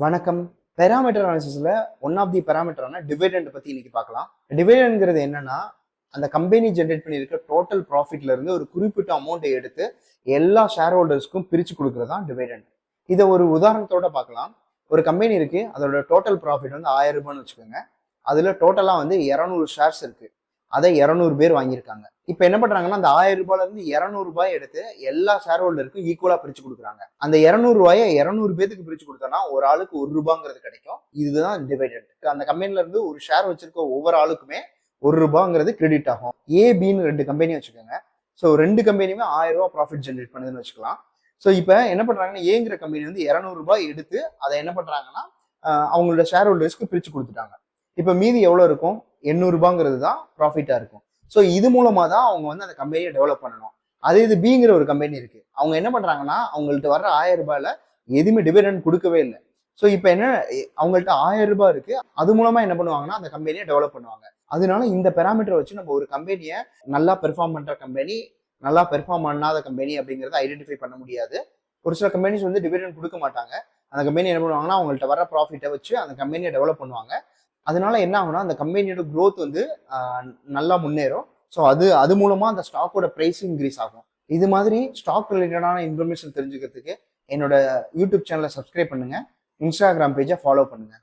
வணக்கம். பெராமீட்டர் அனாலிசிஸில் one of the பெராமீட்டரான டிவிடெண்ட் பற்றி இன்னைக்கு பார்க்கலாம். டிவிடெண்ட்ங்கிறது என்னன்னா அந்த கம்பெனி ஜென்ரேட் பண்ணியிருக்க டோட்டல் ப்ராஃபிட்ல இருந்து ஒரு குறிப்பிட்ட அமௌண்ட்டை எடுத்து எல்லா ஷேர் ஹோல்டர்ஸ்க்கும் பிரித்து கொடுக்குறது தான் டிவிடெண்ட் இதை ஒரு உதாரணத்தோட பார்க்கலாம். ஒரு கம்பெனி இருக்கு அதோட டோட்டல் ப்ராஃபிட் வந்து ஆயிரம் ரூபான்னு வச்சுக்கோங்க. அதில் டோட்டலாக வந்து இரநூறு ஷேர்ஸ் இருக்குது அதை இரநூறு பேர் வாங்கியிருக்காங்க. இப்போ என்ன பண்ணுறாங்கன்னா அந்த ஆயிரம் ரூபாயிலேருந்து இரநூறு ரூபாய் எடுத்து எல்லா ஷேர் ஹோல்டருக்கும் ஈக்குவலாக பிரித்து கொடுக்குறாங்க. அந்த இரநூறு ரூபாயை இரநூறு பேத்துக்கு பிரித்து கொடுத்தோன்னா ஒரு ஆளுக்கு ஒரு ரூபாங்கிறது கிடைக்கும். இதுதான் டிவைடட் அந்த கம்பெனிலேருந்து ஒரு ஷேர் வச்சிருக்க ஒவ்வொரு ஆளுக்குமே ஒரு ரூபாங்கிறது கிரெடிட் ஆகும். ஏபின்னு ரெண்டு கம்பெனி வச்சுக்கோங்க. ஸோ ரெண்டு கம்பெனியுமே ஆயிரம் ரூபா ப்ராஃபிட் ஜென்ரேட் பண்ணுதுன்னு வச்சுக்கலாம். ஸோ இப்போ என்ன பண்ணுறாங்கன்னா ஏங்கிற கம்பெனி வந்து இரநூறுபா எடுத்து அதை என்ன பண்ணுறாங்கன்னா அவங்களோட ஷேர் ஹோல்டர்ஸ்க்கு பிரித்து கொடுத்துட்டாங்க. இப்போ மீதி எவ்வளோ இருக்கும்? எண்ணூறுபாங்கிறது தான் ப்ராஃபிட்டாக இருக்கும். ஸோ இது மூலமாக தான் அவங்க வந்து அந்த கம்பெனியை டெவலப் பண்ணணும். அதே இது பிங்கிற ஒரு கம்பெனி இருக்குது அவங்க என்ன பண்ணுறாங்கன்னா அவங்கள்ட்ட வர்ற ஆயிரம் ரூபாயில் எதுவுமே டிவிடெண்ட் கொடுக்கவே இல்லை. ஸோ இப்போ என்ன எ- அவங்கள்ட்ட ஆயிரம் ரூபாய் இருக்குது அது மூலமாக என்ன பண்ணுவாங்கன்னா அந்த கம்பெனியை டெவலப் பண்ணுவாங்க. அதனால இந்த பெராமீட்டரை வச்சு நம்ம ஒரு கம்பெனியை நல்லா பெர்ஃபார்ம் பண்ணுற கம்பெனி நல்லா பெர்ஃபார்ம் பண்ணாத கம்பெனி அப்படிங்கிறத ஐடென்டிஃபை பண்ண முடியாது. ஒரு சில கம்பெனிஸ் வந்து டிவிடெண்ட் கொடுக்க மாட்டாங்க. அந்த கம்பெனி என்ன பண்ணுவாங்கன்னா அவங்கள்ட்ட வர ப்ராஃபிட்டை வச்சு அந்த கம்பெனியை டெவலப் பண்ணுவாங்க. அதனால என்ன ஆகும்னா அந்த கம்பெனியோட க்ரோத் வந்து நல்லா முன்னேறும். ஸோ அது அது மூலமா அந்த ஸ்டாக்கோட ப்ரைஸ் இன்க்ரீஸ் ஆகும். இது மாதிரி ஸ்டாக் ரிலேட்டடான இன்ஃபர்மேஷன் தெரிஞ்சுக்கிறதுக்கு என்னோட யூடியூப் சேனலை சப்ஸ்கிரைப் பண்ணுங்க. இன்ஸ்டாகிராம் பேஜை ஃபாலோ பண்ணுங்க.